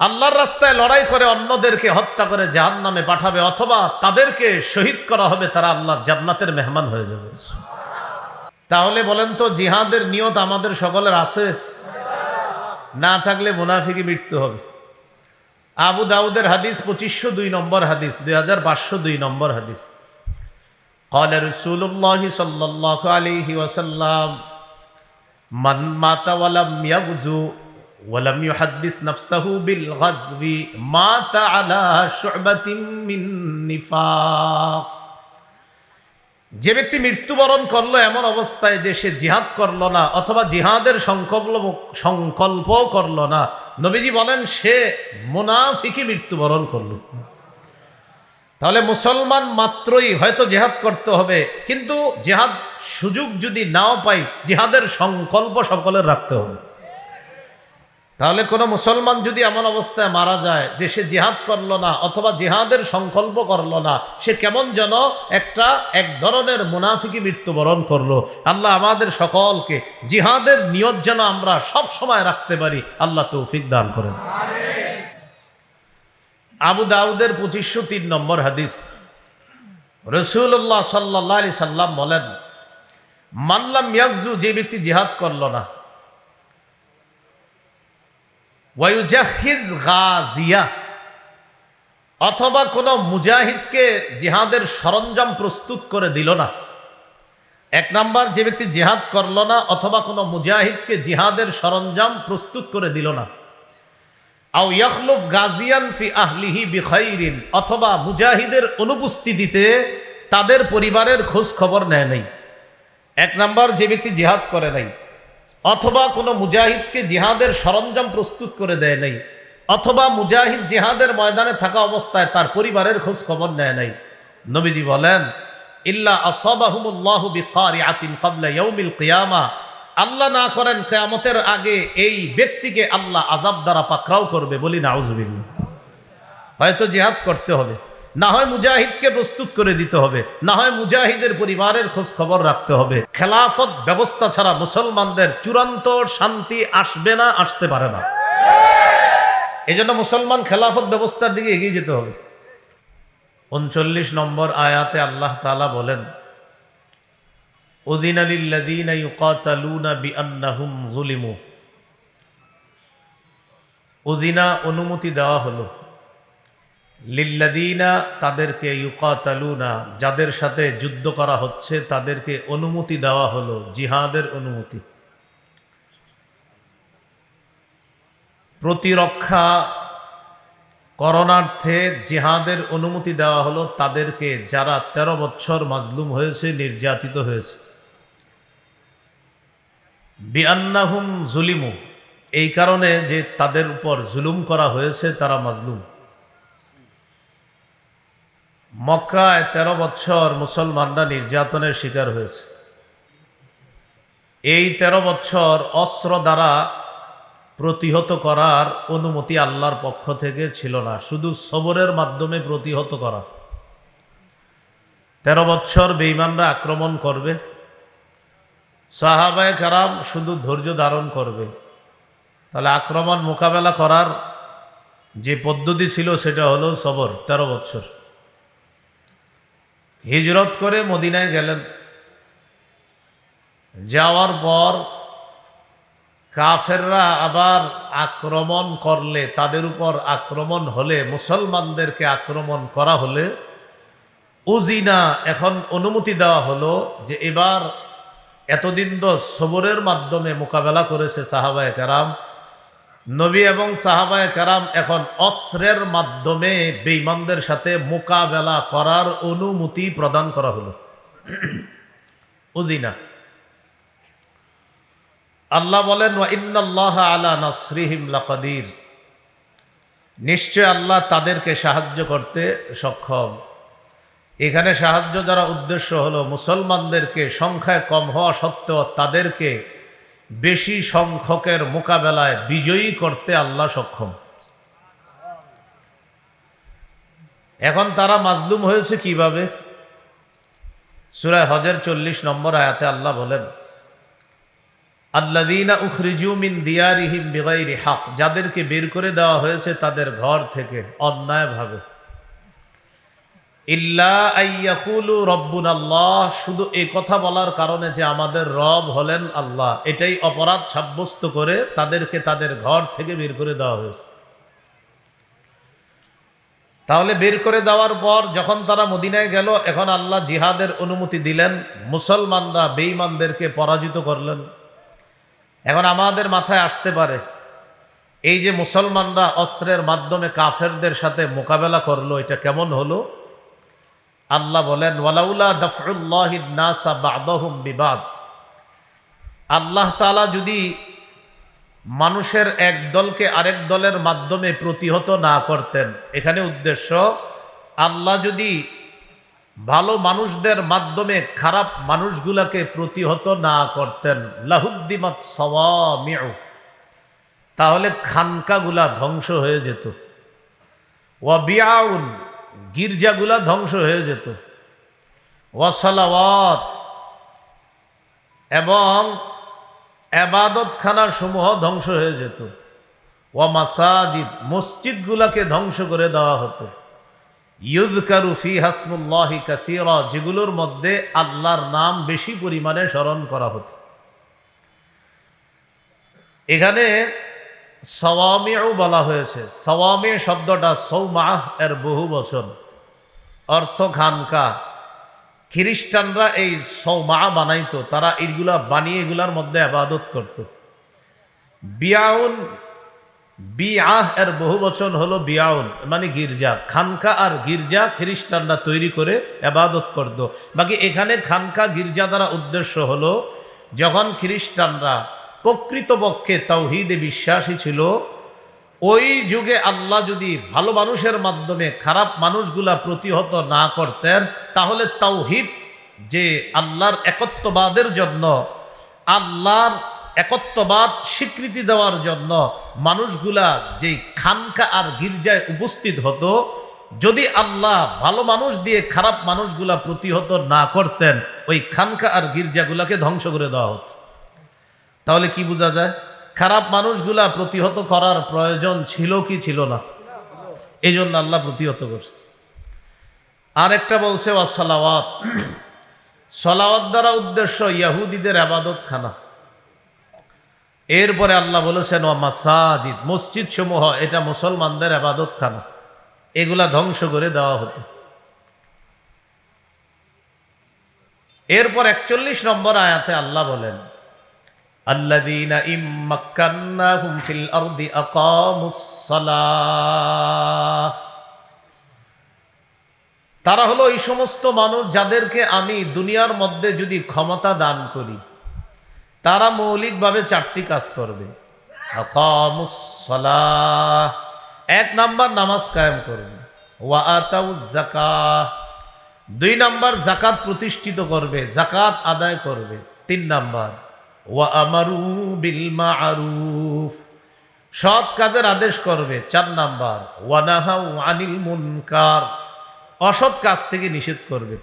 আল্লাহর রাস্তায় লড়াই করে অন্যদেরকে হত্যা করে জাহান নামে পাঠাবে অথবা তাদেরকে শহীদ করা হবে তারা আল্লাহর জান্নাতের মেহমান হয়ে যাবে তাহলে বলেন তো জিহাদের নিয়ত আমাদের সকলের আছে না থাকলে মুনাফিকি মৃত্যু হবে আবু দাউদের হাদিস পঁচিশশো দুই নম্বর হাদিস দুই হাজার পাঁচশো দুই নম্বর হাদিস قال رسول الله صلى الله عليه وسلم من مات ولم يغزو ولم يحدث نفسه بالغزو مات على شعبة من نفاق যে ব্যক্তি মৃত্যুবরণ করলো এমন অবস্থায় যে সে জিহাদ করলো না অথবা জিহাদের সংকল্প সংকল্প করলো না নবীজি বলেন সে মুনাফিকি মৃত্যুবরণ করলো তাহলে মুসলমান মাত্রই হয়তো জেহাদ করতে হবে কিন্তু জেহাদ সুযোগ যদি নাও পাই জিহাদের সংকল্প সকলের রাখতে হবে তাহলে কোনো মুসলমান যদি এমন অবস্থায় মারা যায় যে সে জিহাদ করল না অথবা জিহাদের সংকল্প করল না, সে কেমন যেন একটা এক ধরনের মুনাফিকি মৃত্যুবরণ করল। আল্লাহ আমাদের সকলকে জিহাদের নিয়ত যেন আমরা সব সময় রাখতে পারি, আল্লাহ তৌফিক দান করেন। আবু দাউদের পঁচিশশো তিন নম্বর হাদিস। রসুল্লাহ সাল্লাহ আলি সাল্লাম বলেন মাল্লাম ইয়াকজু যে ব্যক্তি জিহাদ করল না ওয়াইজাহিজ গাজিয়া, অথবা কোনো মুজাহিদকে জিহাদের সরঞ্জাম প্রস্তুত করে দিল না। এক নাম্বার, যে ব্যক্তি জিহাদ করল না, অথবা কোনো মুজাহিদকে জিহাদের সরঞ্জাম প্রস্তুত করে দিল না। আও ইয়াখলুফ গাজিয়ান ফি আহলিহি বিখাইরিন, অথবা মুজাহিদের অনুপস্থিতিতে তাদের পরিবারের খোঁজ খবর নেয় নাই। এক নাম্বার, যে ব্যক্তি জিহাদ করে নাই। অথবা কোনো মুজাহিদকে জিহাদের সরঞ্জাম প্রস্তুত করে দেয় নাই, অথবা মুজাহিদ জিহাদের ময়দানে থাকা অবস্থায় তার পরিবারের খোঁজ খবর নেয় নাই। নবীজি বলেন, ইল্লা আসাবাহুমুল্লাহু বিকারিআতিন ক্বাবলা ইয়াউমিল কিয়ামা। আল্লাহ না করেন কেয়ামতের আগে এই ব্যক্তিকে আল্লাহ আজাব দ্বারা পাকড়াও করবে বলি না হয়তো জিহাদ করতে হবে। না হয় মুজাহিদকে প্রস্তুত করে দিতে হবে, না হয় মুজাহিদের পরিবারের খোঁজ খবর রাখতে হবে। খেলাফত ব্যবস্থা ছাড়া মুসলমানদের চূড়ান্ত শান্তি আসবে না, আসতে পারে না। এই জন্য মুসলমান খেলাফত ব্যবস্থার দিকে এগিয়ে যেতে হবে। উনচল্লিশ নম্বর আয়াতে আল্লাহ তালা বলেন, উদিন আলিল্লাদিনা অনুমতি দেওয়া হলো। লিল্লাদিনা তাদেরকে ইউকাতালুনা, যাদের সাথে যুদ্ধ করা হচ্ছে, তাদেরকে অনুমতি দেওয়া হলো, জিহাদের অনুমতি। প্রতিরক্ষা করণার্থে জিহাদের অনুমতি দেওয়া হলো, তাদেরকে যারা ১৩ বছর মাজলুম হয়েছে, নির্যাতিত হয়েছে। বিআন্নাহুম জুলিমু, এই কারণে যে তাদের উপর জুলুম করা হয়েছে, তারা মাজলুম। মক্কায় ১৩ বছর মুসলমানরা নির্যাতনের শিকার হয়েছে। এই ১৩ বছর অস্ত্র দ্বারা প্রতিহত করার অনুমতি আল্লাহর পক্ষ থেকে ছিল না। শুধু সবরের মাধ্যমে প্রতিহত করা। তেরো বছর বেইমানরা আক্রমণ করবে। সাহাবায় কারাম শুধু ধৈর্য ধারণ করবে। তাহলে আক্রমণ মোকাবেলা করার যে পদ্ধতি ছিল সেটা হলো সবর, তেরো বছর। হিজরত করে মদিনায় গেলেন। যাওয়ার পর কাফেররা আবার আক্রমণ করলে, তাদের উপর আক্রমণ হলে, মুসলমানদেরকে আক্রমণ করা হলে উজিনা এখন অনুমতি দেওয়া হলো যে এবার এতদিন তো সবরের মাধ্যমে মোকাবেলা করেছে সাহাবায় কারাম নবী এবং সাহাবায় কারাম এখন অস্ত্রের মাধ্যমে বেইমানদের সাথে মোকাবেলা করার অনুমতি প্রদান করা হলো। উদিনা। আল্লাহ বলেন ইন্নাল্লাহ আলা নাসরিহিম লাকাদির। নিশ্চয় আল্লাহ তাদেরকে সাহায্য করতে সক্ষম। এখানে সাহায্য যারা উদ্দেশ্য হলো, মুসলমানদেরকে সংখ্যায় কম হওয়া সত্ত্বেও তাদেরকে বেশি সংখ্যকের মোকাবেলায় বিজয়ী করতে আল্লাহ সক্ষম। এখন তারা মাজলুম হয়েছে কীভাবে? সুরায় হজের চল্লিশ নম্বর আয়াতে আল্লাহ বলেন আল্লাদিনা উখরিজু দিয়ারিহিম বিগাইরি হক। যাদেরকে বের করে দেওয়া হয়েছে তাদের ঘর থেকে অন্যায়ভাবে। আল্লাহ শুধু এই কথা বলার কারণে যে আমাদের রব হলেন আল্লাহ। এটাই অপরাধ সাব্যস্ত করে তাদেরকে তাদের ঘর থেকে বের করে দেওয়া হয়েছে। তাহলে বের করে দেওয়ার পর যখন তারা মদিনায় গেল, এখন আল্লাহ জিহাদের অনুমতি দিলেন, মুসলমানরা বেঈমানদেরকে পরাজিত করলেন। এখন আমাদের মাথায় আসতে পারে, এই যে মুসলমানরা অস্ত্রের মাধ্যমে কাফেরদের সাথে মোকাবেলা করল, এটা কেমন হলো? আল্লাহ বলেন, ওয়ালাউলা দফরুল্লাহ নাসা বাদহুম বিবাদ। আল্লাহ তাআলা যদি মানুষের এক দলকে আরেক দলের মাধ্যমে প্রতিহত না করতেন, এখানে উদ্দেশ্য, আল্লাহ যদি ভালো মানুষদের মাধ্যমে খারাপ মানুষগুলাকে প্রতিহত না করতেন, লাহুদ্দিমাত সওয়ামিউ, তাহলে খানকাগুলা ধ্বংস হয়ে যেত। ওয়াবিয়াউন গির্জাগুলা ধ্বংস হয়ে যেত। ওয়াসালাওয়াত এবং এবাদতখানা সমূহ ধ্বংস হয়ে যেত। ওয়া মাসাজিদ, মসজিদগুলাকে ধ্বংস করে দেওয়া হতো। ইউদকারু ফি হাসমুল্লাহি কাথিরা যেগুলোর মধ্যে আল্লাহর নাম বেশি পরিমাণে স্মরণ করা হতো। এখানে সওয়ামিও বলা হয়েছে। সওয়ামি শব্দটা সৌমাহ এর বহু বচন। অর্থ খানকা খ্রিস্টানরা এই সৌমা বানাইতো, তারা এইগুলা বানিয়ে এগুলার মধ্যে আবাদত করত। বিয়াউন, বিয়াহ এর বহু বচন হলো বিয়াউন মানে গির্জা। খানকা আর গির্জা খ্রিস্টানরা তৈরি করে আবাদত করত। বাকি এখানে খানকা গির্জা দ্বারা উদ্দেশ্য হলো, যখন খ্রিস্টানরা প্রকৃতপক্ষে তাওহিদে বিশ্বাসী ছিল, ওই যুগে আল্লাহ যদি ভালো মানুষের মাধ্যমে খারাপ মানুষগুলা প্রতিহত না করতেন, তাহলে তাওহিদ যে আল্লাহর একত্ববাদের জন্য, আল্লাহর একত্ববাদ স্বীকৃতি দেওয়ার জন্য মানুষগুলা যেই খানকা আর গির্জায় উপস্থিত হতো, যদি আল্লাহ ভালো মানুষ দিয়ে খারাপ মানুষগুলা প্রতিহত না করতেন, ওই খানকা আর গির্জাগুলাকে ধ্বংস করে দেওয়া হতো। তাহলে কি বোঝা যায়? খারাপ মানুষগুলা প্রতিহত করার প্রয়োজন ছিল কি ছিল না? এই জন্য আল্লাহ প্রতিহত করছে। আরেকটা বলছে অসলাওয়াত সলাওয়াত। দ্বারা উদ্দেশ্য ইয়াহুদিদের আবাদত খানা এরপরে আল্লাহ বলেছেন ও মাসাজিদ মসজিদ সমূহ এটা মুসলমানদের আবাদত খানা এগুলা ধ্বংস করে দেওয়া হতো। এরপর একচল্লিশ নম্বর আয়াতে আল্লাহ বলেন الذين إن مكناهم في الأرض أقاموا الصلاة তারা হলো এই সমস্ত মানুষ যাদেরকে আমি দুনিয়ার মধ্যে যদি ক্ষমতা দান করি তারা মৌলিকভাবে চারটি কাজ করবে আকামুস সালাহ। এক নাম্বার নামাজ কায়েম করবে ওয়া আতাউজ জাকাহ দুই নাম্বার জাকাত প্রতিষ্ঠিত করবে জাকাত আদায় করবে তিন নাম্বার ওয়া আমারু বিল মারুফ। সৎ কাজের আদেশ করবে, চার নাম্বার। ওয়ানাহাউ আনিল মুনকার। অসৎ কাজ থেকে নিষেধ করবে।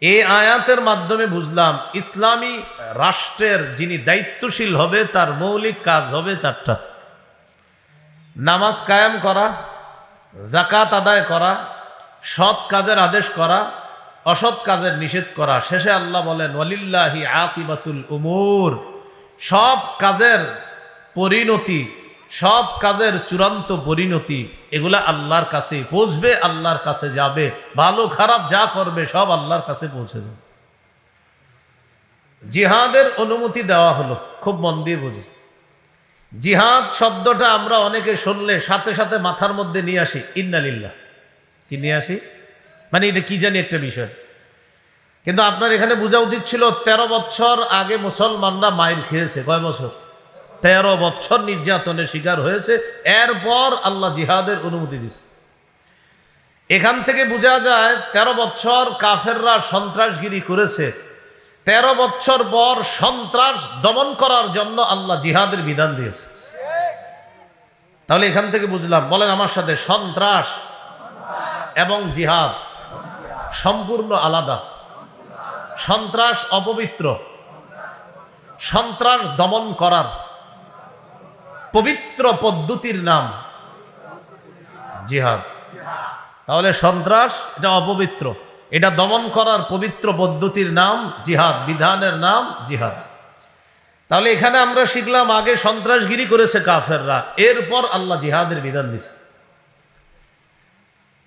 এই আয়াতের মাধ্যমে বুঝলাম, ইসলামী রাষ্ট্রের যিনি দায়িত্বশীল হবে, তার মৌলিক কাজ হবে চারটা। নামাজ কায়েম করা জাকাত আদায় করা, সৎ কাজের আদেশ করা অসৎ কাজের নিষেধ করা। শেষে আল্লাহ বলেন, ওয়ালিল্লাহি আকিবাতুল উমুর। সব কাজের পরিণতি, সব কাজের চূড়ান্ত পরিণতি, এগুলা আল্লাহর কাছে পৌঁছবে, আল্লাহর কাছে যাবে। ভালো, খারাপ যা করবে, সব আল্লাহর কাছে পৌঁছে যাবে। জিহাদের অনুমতি দেওয়া হলো, খুব মন দিয়ে বুঝি। জিহাদ শব্দটা আমরা অনেকে শুনলে সাথে সাথে মাথার মধ্যে নিয়ে আসি, ইন্নালিল্লাহ। কি নিয়ে আসি? মানে এটা কি জানি একটা বিষয়। কিন্তু আপনার এখানে বোঝা উচিত ছিল ১৩ বছর আগে মুসলমানরা মায়ের খেয়েছে, কয় বছর? তেরো বছর নির্যাতনের শিকার হয়েছে, এরপর আল্লাহ জিহাদের অনুমতি দিছে। এখান থেকে বোঝা যায় ১৩ বছর কাফেররা সন্ত্রাসগিরি করেছে ১৩ বছর পর সন্ত্রাস দমন করার জন্য আল্লাহ জিহাদের বিধান দিয়েছে। তাহলে এখান থেকে বুঝলাম, বলেন আমার সাথে সন্ত্রাস এবং জিহাদ। সম্পূর্ণ আলাদা। সন্ত্রাস অপবিত্র। সন্ত্রাস দমন করার পবিত্র পদ্ধতির নাম জিহাদ। তাহলে সন্ত্রাস, এটা অপবিত্র। এটা দমন করার পবিত্র পদ্ধতির নাম জিহাদ, বিধানের নাম জিহাদ। তাহলে এখানে আমরা শিখলাম আগে সন্ত্রাসগিরি করেছে কাফেররা, এরপর আল্লাহ জিহাদের বিধান দিচ্ছে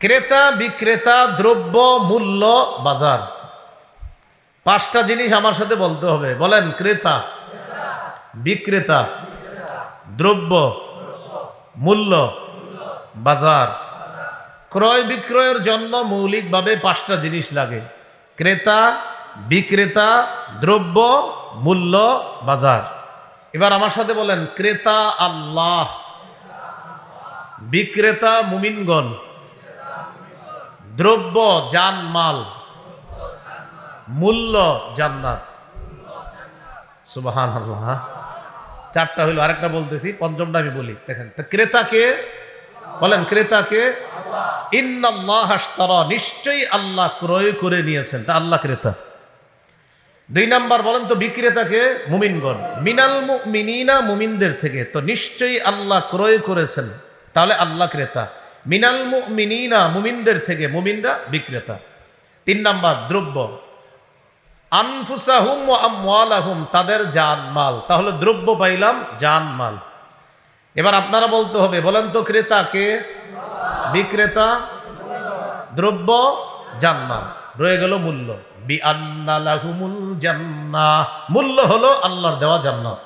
ক্রেতা, বিক্রেতা, দ্রব্য, মূল্য, বাজার। পাঁচটা জিনিস আমার সাথে বলতে হবে। বলেন, ক্রেতা, বিক্রেতা, দ্রব্য, মূল্য, বাজার। ক্রয় বিক্রয়ের জন্য মৌলিকভাবে পাঁচটা জিনিস লাগে। ক্রেতা, বিক্রেতা, দ্রব্য, মূল্য, বাজার। এবার আমার সাথে বলেন, ক্রেতা আল্লাহ, বিক্রেতা মুমিনগণ। দ্রব্য, জানমাল, মূল্য, জান্নাত। সুবাহান আল্লাহ চারটা হইল, আরেকটা বলতেছি, পঞ্চমটা আমি বলি। দেখেন, তা ক্রেতাকে বলেন ক্রেতাকে নিশ্চয়ই আল্লাহ ক্রয় করে নিয়েছেন। তা আল্লাহ ক্রেতা। দুই নাম্বার, বলেন তো বিক্রেতাকে মুমিনগণ। মিনাল মিনিনা মুমিনদের থেকে। তো নিশ্চয়ই আল্লাহ ক্রয় করেছেন। তাহলে আল্লাহ ক্রেতা। মিনাল মিনিনা মুমিনদের থেকে মুমিনরা বিক্রেতা। তিন নাম্বার দ্রব্য। আনফুসাহুম ও আমওয়ালাহুম তাদের জান মাল। তাহলে দ্রব্য পাইলাম জান মাল। এবার আপনারা বলতে হবে বলেন তো ক্রেতাকে বিক্রেতা। দ্রব্য জান্নাত রয়ে গেল মূল্য। বি আন্নালাহুমুল জান্নাহ। মূল্য হলো আল্লাহর দেওয়া জান্নাত।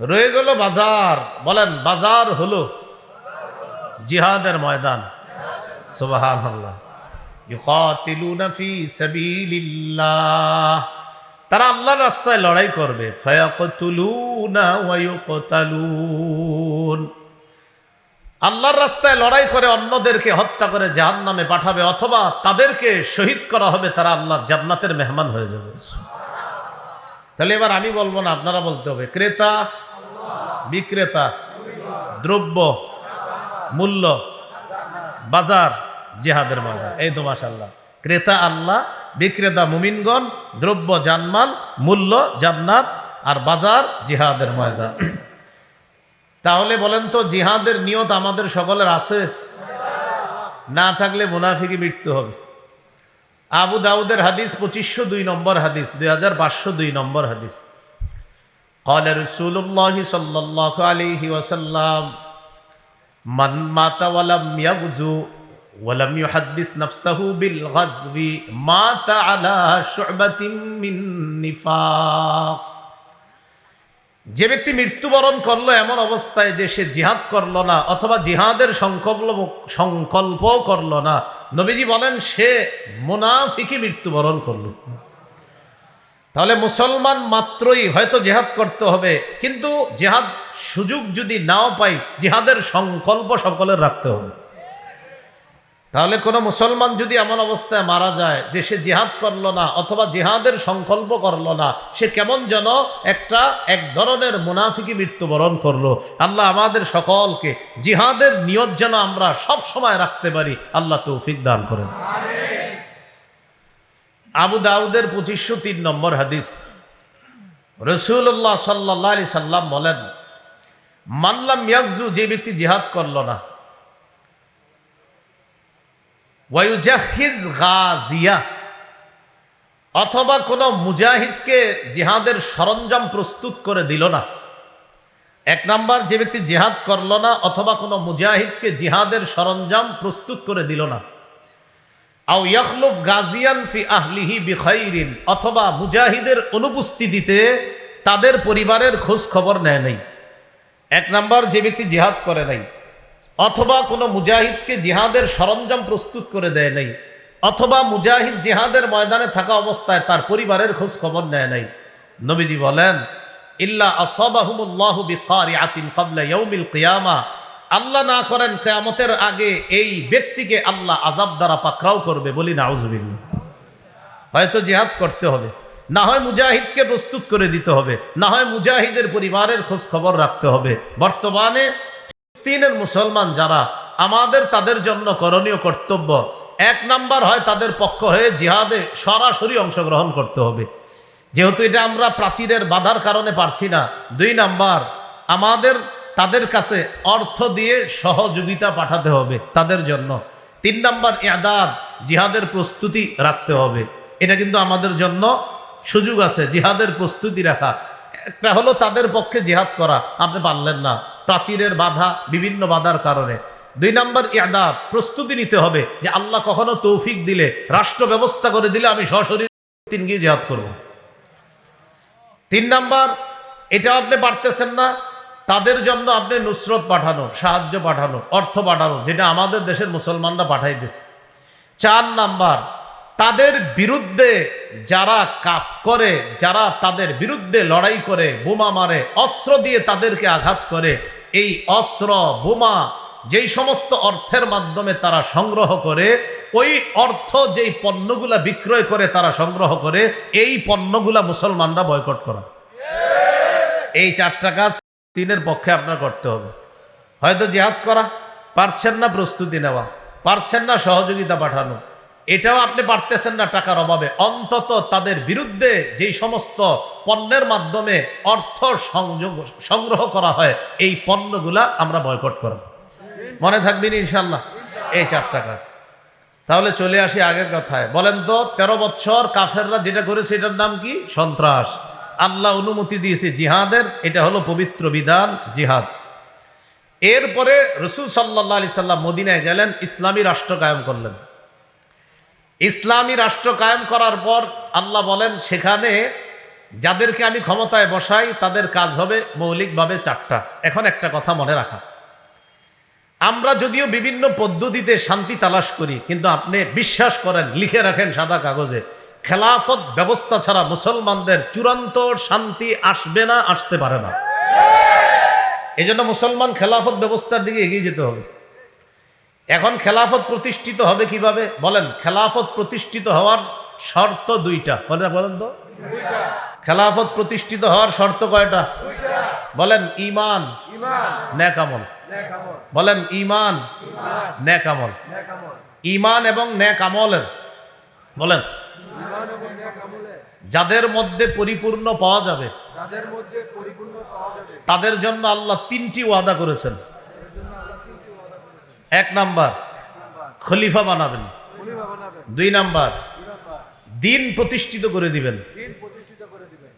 রয়ে গেল বাজার। বলেন বাজার হলো জিহাদের ময়দান। সুবহানাল্লাহ। ইউকাতিলুনা ফি সাবিলিল্লাহ। তারা আল্লাহর রাস্তায় লড়াই করবে। ফায়াকতুলুনা ওয়া ইউকতালুন। আল্লাহর রাস্তায় লড়াই করে অন্যদেরকে হত্যা করে জাহান্নামে পাঠাবে অথবা তাদেরকে শহীদ করা হবে, তারা আল্লাহর জান্নাতের মেহমান হয়ে যাবে। তাহলে এবার আমি বলব না, আপনারা বলতে হবে, ক্রেতা, বিক্রেতা, দ্রব্য। মূল্য বাজার জেহাদের ময়দান এই তো মাসাল্লাহ ক্রেতা আল্লাহ বিক্রেতা মুমিনগণ দ্রব্য জানমাল মূল্য জান্নাত আর বাজার জিহাদের ময়দান তাহলে বলেন তো জিহাদের নিয়ত আমাদের সকলের আছে না থাকলে মুনাফিকি মৃত্যু হবে আবু দাউদের হাদিস পঁচিশশো দুই নম্বর হাদিস দুই হাজার পাঁচশো দুই নম্বর হাদিস قال رسول الله صلى الله عليه وسلم মাতা ওয়ালাম ইয়াবুজু যে ব্যক্তি মৃত্যুবরণ করল এমন অবস্থায় যে সে জিহাদ করল না অথবা জিহাদের সংকল্প সংকল্প করল না, নবীজি বলেন সে মুনাফিকে মৃত্যুবরণ করল। তাহলে মুসলমান মাত্রই হয়তো জেহাদ করতে হবে, কিন্তু জেহাদ সুযোগ যদি নাও পাই, জিহাদের সংকল্প সকলের রাখতে হবে। তাহলে কোনো মুসলমান যদি এমন অবস্থায় মারা যায় যে সে জেহাদ করল না, অথবা জেহাদের সংকল্প করল না, সে কেমন যেন একটা এক ধরনের মুনাফিকি মৃত্যুবরণ করল। আল্লাহ আমাদের সকলকে জিহাদের নিয়ত যেন আমরা সব সময় রাখতে পারি, আল্লাহ তৌফিক দান করেন। আবু দাউদের পঁচিশশো তিন নম্বর হাদিস। রসুল্লাহ সাল্লাহ আলি সাল্লাম বলেন মাল্লাম ইয়াকজু যে ব্যক্তি জিহাদ করল না। গাজিয়া, অথবা কোনো মুজাহিদকে জিহাদের সরঞ্জাম প্রস্তুত করে দিল না। এক নাম্বার, যে ব্যক্তি জিহাদ করল না, অথবা কোনো মুজাহিদকে জিহাদের সরঞ্জাম প্রস্তুত করে দিল না। আও ইয়াখলুফ গাজিয়ান ফি আহলিহি বিখাইরিন, অথবা মুজাহিদের অনুপস্থিতিতে তাদের পরিবারের খোঁজ খবর নেয় নাই। এক নাম্বার, যে ব্যক্তি জিহাদ করে নাই, অথবা কোনো মুজাহিদকে জিহাদের সরঞ্জাম প্রস্তুত করে দেয় নাই, অথবা মুজাহিদ জিহাদের ময়দানে থাকা অবস্থায় তার পরিবারের খোঁজ খবর নেয় নাই। নবীজি বলেন, ইল্লা আসাবাহুমুল্লাহু বিকারিআতিন ক্বাবলা ইয়াউমিল কিয়ামা আল্লাহ না করেন কিয়ামতের আগে এই ব্যক্তিকে আল্লাহ আযাব দ্বারা পাকড়াও করবে বলি নাউজুবিল্লাহ। হয়তো জেহাদ করতে হবে। না হয় মুজাহিদকে প্রস্তুত করে দিতে হবে। না হয় মুজাহিদের পরিবারের খোঁজ খবর রাখতে হবে। বর্তমানে ফিলিস্তিনের মুসলমান যারা, আমাদের তাদের জন্য করণীয় কর্তব্য, এক নাম্বার হয় তাদের পক্ষ হয়ে জিহাদে সরাসরি অংশগ্রহণ করতে হবে। যেহেতু এটা আমরা প্রাচীরের বাধার কারণে পারছি না, দুই নাম্বার, আমাদের তাদের কাছে অর্থ দিয়ে সহযোগিতা পাঠাতে হবে তাদের জন্য। তিন নাম্বার ইয়াদাদ জিহাদের প্রস্তুতি রাখতে হবে। এটা কিন্তু আমাদের জন্য সুযোগ আছে, জিহাদের প্রস্তুতি রাখা। একটা হলো তাদের পক্ষে জিহাদ করা, আপনি পারলেন না। প্রাচীরের বাধা, বিভিন্ন বাধার কারণে। দুই নাম্বার ইয়াদাদ প্রস্তুতি নিতে হবে যে আল্লাহ কখনো তৌফিক দিলে, রাষ্ট্র ব্যবস্থা করে দিলে আমি সশরীর তিন গিয়ে জিহাদ করব। তিন নাম্বার এটা আপনি পারতেছেন না তাদের জন্য আপনি নুসরত পাঠানো, সাহায্য পাঠানো, অর্থ পাঠানো, যেটা আমাদের দেশের মুসলমানরা পাঠাইতেছে চার নাম্বার, তাদের বিরুদ্ধে যারা কাজ করে, যারা তাদের বিরুদ্ধে লড়াই করে, বোমা মারে, অস্ত্র দিয়ে তাদেরকে আঘাত করে, এই অস্ত্র, বোমা, যেই সমস্ত অর্থের মাধ্যমে তারা সংগ্রহ করে, ওই অর্থ যেই পণ্যগুলা বিক্রয় করে তারা সংগ্রহ করে, এই পণ্যগুলা মুসলমানরা বয়কট করা। এই চারটা কাজ তিনের পক্ষে আপনার করতে হবে। হয়তো জেহাদ করা, পারছেন না প্রস্তুতি নেওয়া, পারছেন না সহযোগিতা পাঠানো। এটাও আপনি পারতেছেন না টাকার অভাবে। অন্তত তাদের বিরুদ্ধে যেই সমস্ত পণ্যের মাধ্যমে অর্থ সংযোগ, সংগ্রহ করা হয়, এই পণ্যগুলা আমরা বয়কট করব। মনে থাকবেন ইনশাল্লাহ এই চারটা কাজ। তাহলে চলে আসি আগের কথায়। বলেন তো, তেরো বছর কাফেররা যেটা করেছে, এটার নাম কি? সন্ত্রাস। আল্লাহ অনুমতি দিয়েছে জিহাদের, এটা হলো পবিত্র বিধান, জিহাদ। এরপরে রসুল সাল্লাহ আলি সাল্লাম মদিনায় গেলেন, ইসলামী রাষ্ট্র কায়েম করলেন। ইসলামী রাষ্ট্র কায়েম করার পর আল্লাহ বলেন, সেখানে যাদেরকে আমি ক্ষমতায় বসাই, তাদের কাজ হবে মৌলিকভাবে চারটা। এখন একটা কথা মনে রাখা। আমরা যদিও বিভিন্ন পদ্ধতিতে শান্তি তালাশ করি, কিন্তু আপনি বিশ্বাস করেন, লিখে রাখেন সাদা কাগজে খেলাফত ব্যবস্থা ছাড়া মুসলমানদের চূড়ান্ত শান্তি আসবে না আসতে পারে না। এই জন্য মুসলমান খেলাফত ব্যবস্থার দিকে এগিয়ে যেতে হবে। এখন খেলাফত প্রতিষ্ঠিত হবে কীভাবে? বলেন খেলাফত প্রতিষ্ঠিত হওয়ার শর্ত দুইটা। বলেন বলেন তো। খেলাফত প্রতিষ্ঠিত হওয়ার শর্ত কয়টা? বলেন ইমান ন্যাকামল। বলেন ইমান ন্যাকামল। ইমান এবং ন্যাক আমলের বলেন যাদের মধ্যে পরিপূর্ণ পাওয়া যাবে। তাদের জন্য আল্লাহ তিনটি ওয়াদা করেছেন। এক নাম্বার খলিফা বানাবেন। দুই নাম্বার দিন প্রতিষ্ঠিত করে দিবেন।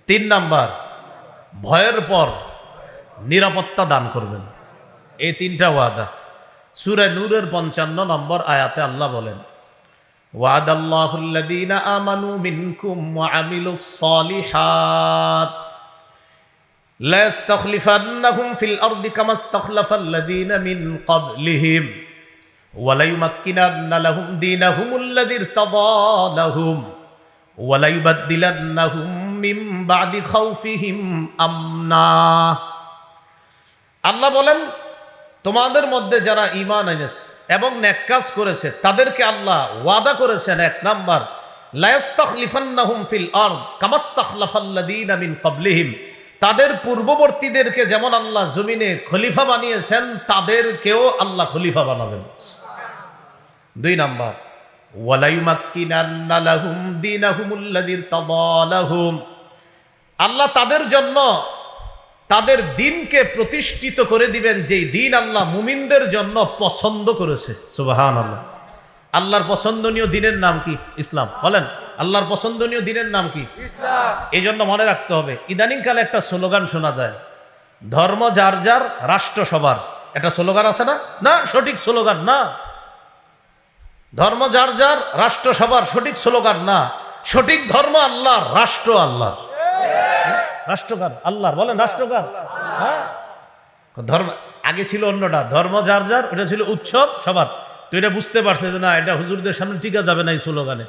তিন নাম্বার ভয়ের পর নিরাপত্তা দান করবেন। এই তিনটা ওয়াদা। সুরে নূরের পঞ্চান্ন নম্বর আয়াতে আল্লাহ বলেন আমানু মিনকুম ওয়া আমিলুস সালিহাত। লা ইস্তাখলিফান্নাহুম ফিল আরদি কামা ইস্তাখলাফাল্লাযীনা মিন ক্বাবলিহিম। ওয়া লা ইউমাক্কিনান্না লাহুম দীনাহুমুল্লাযী ইরতাদা লাহুম। ওয়া লা ইউবাদদিলান্নাহুম মিন বাদি খাউফিহিম আমনা। আল্লাহ বলেন, তোমাদের মধ্যে যারা ঈমান এনেছে এবং নেক কাজ করেছে, তাদেরকে আল্লাহ ওয়াদা করেছেন এক নাম্বার তাদের পূর্ববর্তীদেরকে যেমন আল্লাহ জমিনে খলিফা বানিয়েছেন, তাদেরকেও আল্লাহ খলিফা বানাবেন। দুই নাম্বার আল্লাহ তাদের জন্য তাদের দিনকে প্রতিষ্ঠিত করে দিবেন যেই দিন আল্লাহ মুমিনদের জন্য পছন্দ করেছে। সুবাহান আল্লাহ আল্লাহর পছন্দনীয় দিনের নাম কি? ইসলাম। বলেন আল্লাহর পছন্দনীয় দিনের নাম কি? এই জন্য মনে রাখতে হবে ইদানিংকালে একটা স্লোগান শোনা যায় ধর্ম যার যার রাষ্ট্র সবার। একটা স্লোগান আছে না? না সঠিক স্লোগান না। ধর্ম যার যার রাষ্ট্র সবার সঠিক স্লোগান না। সঠিক ধর্ম আল্লাহ রাষ্ট্র আল্লাহ। রাষ্ট্রকার আল্লাহর, বলেন রাষ্ট্রকার হ্যাঁ? ধর্ম, আগে ছিল অন্যটা, ধর্ম যার যার, ওটা ছিল উৎসব সবার। তো এটা বুঝতে পারছে যে না, এটা হুজুরদের সামনে টিকা যাবে না এই স্লোগানে।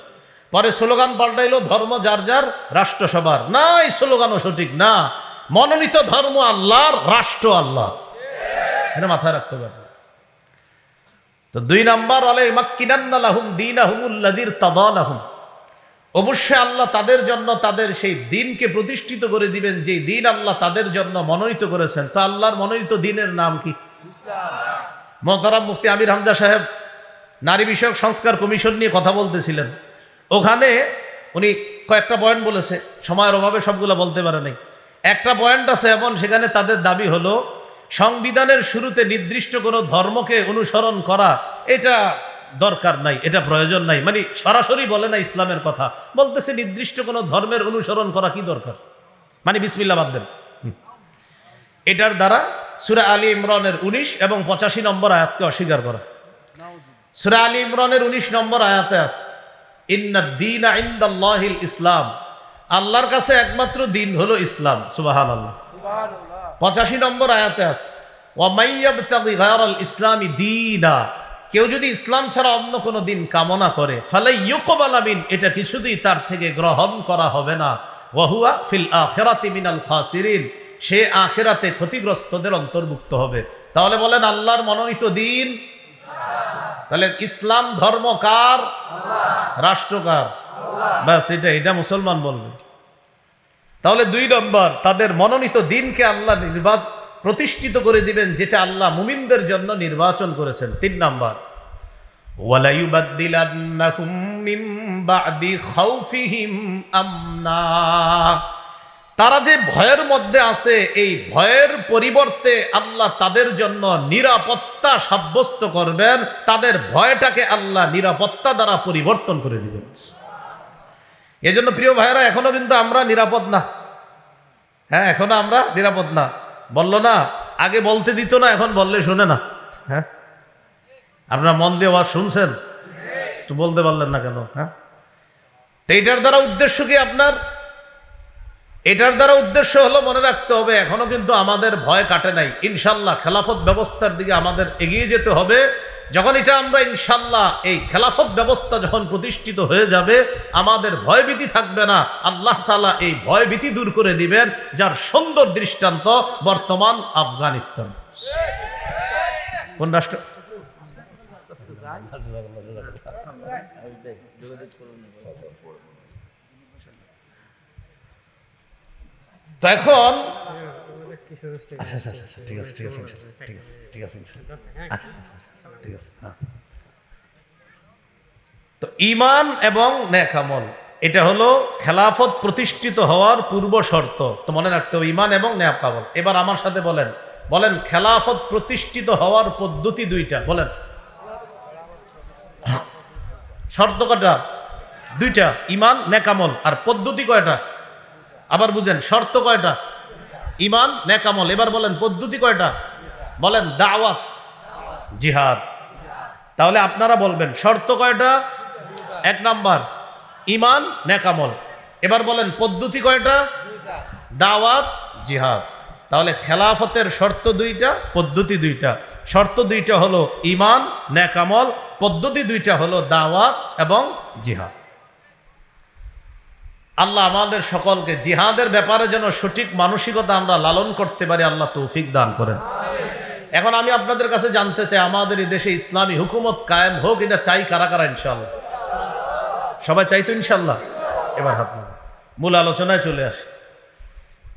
পরে স্লোগান পাল্টাইলো, ধর্ম যার যার, রাষ্ট্র সবার। না, এই স্লোগানও সঠিক না। মনোনীত ধর্ম আল্লাহর, রাষ্ট্র আল্লাহ। এটা মাথায় রাখতে পারবে তো দুই নাম্বার, আলে মাক্কিনান্নালাহুম দীনাহুমুল্লাযীর তাদালাহুম। অবশ্যই আল্লাহ তাদের জন্য তাদের সেই দিনকে প্রতিষ্ঠিত করে দিবেন যে দিন আল্লাহ তাদের জন্য মনোনীত করেছেন। তো আল্লাহর মনোনীত দিনের নাম কি? মহতারাম মুফতি আমির হামজা সাহেব, নারী বিষয়ক সংস্কার কমিশন নিয়ে কথা বলতেছিলেন। ওখানে উনি কয়েকটা পয়েন্ট বলেছে, সময়ের অভাবে সবগুলো বলতে পারে নাই। একটা পয়েন্ট আছে এমন, সেখানে তাদের দাবি হলো, সংবিধানের শুরুতে নির্দিষ্ট কোনো ধর্মকে অনুসরণ করা, এটা দরকার নাই এটা প্রয়োজন নাই। মানে সরাসরি বলে না ইসলামের কথা। বলতেছে নির্দিষ্ট কোনো ধর্মের অনুসরণ করা কি দরকার? মানে বিসমিল্লা বাদ দেন। এটার দ্বারা সুরা আলী ইমরানের উনিশ এবং পঁচাশি নম্বর আয়াতকে অস্বীকার করা। সুরা আলী ইমরানের উনিশ নম্বর আয়াতে আছে ইন্না দিন ইন্দাল্লাহিল ইসলাম। আল্লাহর কাছে একমাত্র দিন হলো ইসলাম সুবাহান আল্লাহ পঁচাশি নম্বর আয়াতে আছে ওয়ামাইয়াবতাগি গায়রাল ইসলামি দীনা কেউ যদি ইসলাম ছাড়া অন্য কোনো দিন কামনা করে, ফালাই ইউকবাল মিন, এটা কিছুতেই তার থেকে গ্রহণ করা হবে না। ওয়াহুয়া ফিল আখিরাতি মিনাল খাসিরিন, সে আখিরাতে ক্ষতিগ্রস্তদের অন্তর্ভুক্ত হবে। তাহলে বলেন, আল্লাহর মনোনীত দিন? তাহলে ইসলাম ধর্ম কার? রাষ্ট্র কার? ব্যাস, এটা এটা মুসলমান বলবে। তাহলে দুই নম্বর, তাদের মনোনীত দিনকে আল্লাহ নির্বাচ প্রতিষ্ঠিত করে দিবেন, যেটা আল্লাহ মুমিনদের জন্য নির্বাচন করেছেন। তিন নম্বর। তারা যে ভয়ের মধ্যে আছে, এই ভয়ের পরিবর্তে আল্লাহ তাদের জন্য নিরাপত্তা সাব্যস্ত করবেন, তাদের ভয়টাকে আল্লাহ নিরাপত্তা দ্বারা পরিবর্তন করে দিবেন। এজন্য প্রিয় ভাইয়েরা, এখনও কিন্তু আমরা নিরাপদ না। হ্যাঁ এখনও আমরা নিরাপদ না। বলল না আগে বলতে দিত না এখন বললে শুনে না। হ্যাঁ? আপনার মন দিয়ে আওয়াজ শুনছেন? তো বলতে পারলেন না কেন? হ্যাঁ? এইটার দ্বারা উদ্দেশ্য কি আপনার? এটার দ্বারা উদ্দেশ্য হলো মনে রাখতে হবে এখনও কিন্তু আমাদের ভয় কাটে নাই। ইনশাল্লাহ খেলাফত ব্যবস্থার দিকে আমাদের এগিয়ে যেতে হবে। যখন এটা আমরা ইনশাল্লাহ এই খেলাফত ব্যবস্থা যখন প্রতিষ্ঠিত হয়ে যাবে আমাদের ভয়ভীতি থাকবে না। আল্লাহ তালা এই ভয়ভীতি দূর করে দিবেন যার সুন্দর দৃষ্টান্ত বর্তমান আফগানিস্তান। কোন রাষ্ট্র? তো এখন আচ্ছা আচ্ছা আচ্ছা ঠিক আছে ঠিক আছে ঠিক আছে ঠিক আছে আচ্ছা আচ্ছা আচ্ছা, আচ্ছা, ঠিক আছে হ্যাঁ। তো ইমান এবং ন্যাকামল এটা হলো খেলাফত প্রতিষ্ঠিত হওয়ার পূর্ব শর্ত। তো মনে রাখতে হবে ইমান এবং ন্যাকামল এবার আমার সাথে বলেন বলেন খেলাফত প্রতিষ্ঠিত হওয়ার পদ্ধতি দুইটা বলেন। শর্ত কটা দুইটা ইমান নেকামল আর পদ্ধতি কয়টা? আবার বুঝেন, শর্ত কয়টা? ইমান নেকামল এবার বলেন, পদ্ধতি কয়টা? বলেন, দাওয়াত, জিহাদ। তাহলে আপনারা বলবেন, শর্ত কয়টা? এক নাম্বার ইমান নেকামল এবার বলেন, পদ্ধতি কয়টা? দাওয়াত, জিহাদ। তাহলে খেলাফতের শর্ত দুইটা, পদ্ধতি দুইটা। শর্ত দুইটা হলো ইমান নেকামল পদ্ধতি দুইটা হলো দাওয়াত এবং জিহাদ। আল্লাহ আমাদের সকলকে জিহাদের ব্যাপারে যেন সঠিক মানসিকতা আমরা লালন করতে পারি, আল্লাহ তৌফিক দান করেন। এখন আমি আপনাদের কাছে জানতে চাই, আমাদের এই দেশে ইসলামী হুকুমত কায়েম হোক, এটা চাই কারা কারা ইনশাল্লাহ সবাই চাইতো ইনশাল্লাহ এবার হাত মূল আলোচনায় চলে আসে।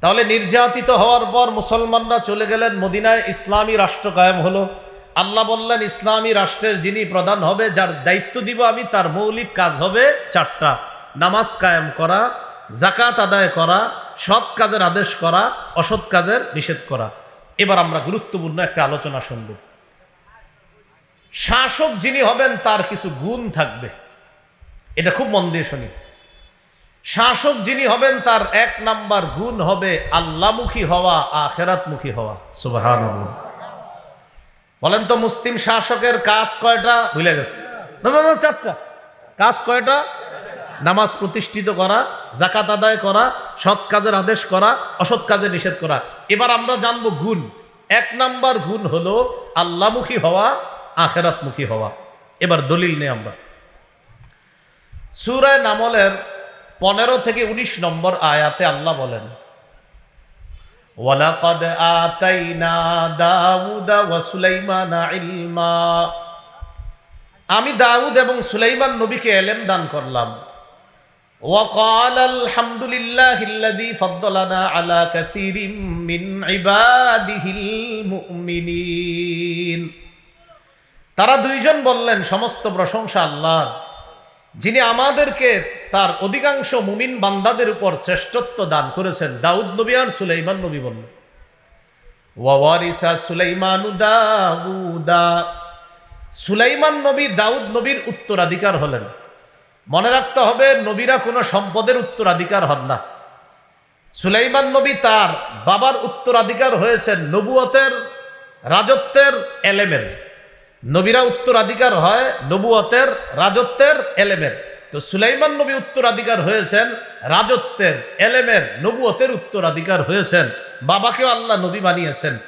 তাহলে নির্যাতিত হওয়ার পর মুসলমানরা চলে গেলেন মদিনায়, ইসলামী রাষ্ট্র কায়েম হলো। আল্লাহ বললেন, ইসলামী রাষ্ট্রের যিনি প্রধান হবে, যার দায়িত্ব দিব আমি, তার মৌলিক কাজ হবে চারটা। নামাজ কায়েম করা জাকাত আদায় করা, সৎ কাজের আদেশ করা, অসৎ কাজের নিষেধ করা। এবার আমরা গুরুত্বপূর্ণ একটা আলোচনা শুনব। শাসক যিনি হবেন, তার কিছু গুণ থাকবে। এটা খুব মন দিয়ে শুনি। শাসক যিনি হবেন, তার এক নাম্বার গুণ হবে আল্লামুখী হওয়া, আখেরাতমুখী হওয়া। সুবাহান বলেন তো, মুসলিম শাসকের কাজ কয়টা? ভুলে গেছে। না না, চারটা। কাজ কয়টা? নামাজ প্রতিষ্ঠিত করা জাকাত আদায় করা, সৎ কাজের আদেশ করা, অসৎ কাজে নিষেধ করা। এবার আমরা জানব গুণ। এক নাম্বার গুণ হলো আল্লামুখী হওয়া, আখেরাতমুখী হওয়া। এবার দলিল নেই আমরা। সুরায় নামলের পনেরো থেকে ১৯ নম্বর আয়াতে আল্লাহ বলেন আতাইনা দাউদা আমি দাউদ এবং সুলাইমান নবীকে এলেম দান করলাম। وقال الحمد لله الذي فضلنا على كثير من عباده المؤمنين তারা দুইজন বললেন সমস্ত প্রশংসা আল্লাহর যিনি আমাদেরকে তার অধিকাংশ মুমিন বান্দাদের উপর শ্রেষ্ঠত্ব দান করেছেন দাউদ নবী আর সুলাইমান নবী বললেন ওয়ারিসা সুলাইমানু দাউদা সুলাইমান নবী দাউদ নবীর উত্তরাধিকার হলেন মনে রাখতে হবে, নবীরা কোনো সম্পদের উত্তরাধিকার হন না। সুলাইমান নবী তার বাবার উত্তরাধিকার হয়েছেন নবুয়তের, রাজত্বের এলেমের। নবীরা উত্তরাধিকার হয় নবুয়তের, রাজত্বের এলেমের। তো সুলাইমান নবী উত্তরাধিকার হয়েছেন, রাজত্বের, এলেমের, নবুয়তের উত্তরাধিকার হয়েছেন। বাবাকেও আল্লাহ নবী বানিয়েছেন।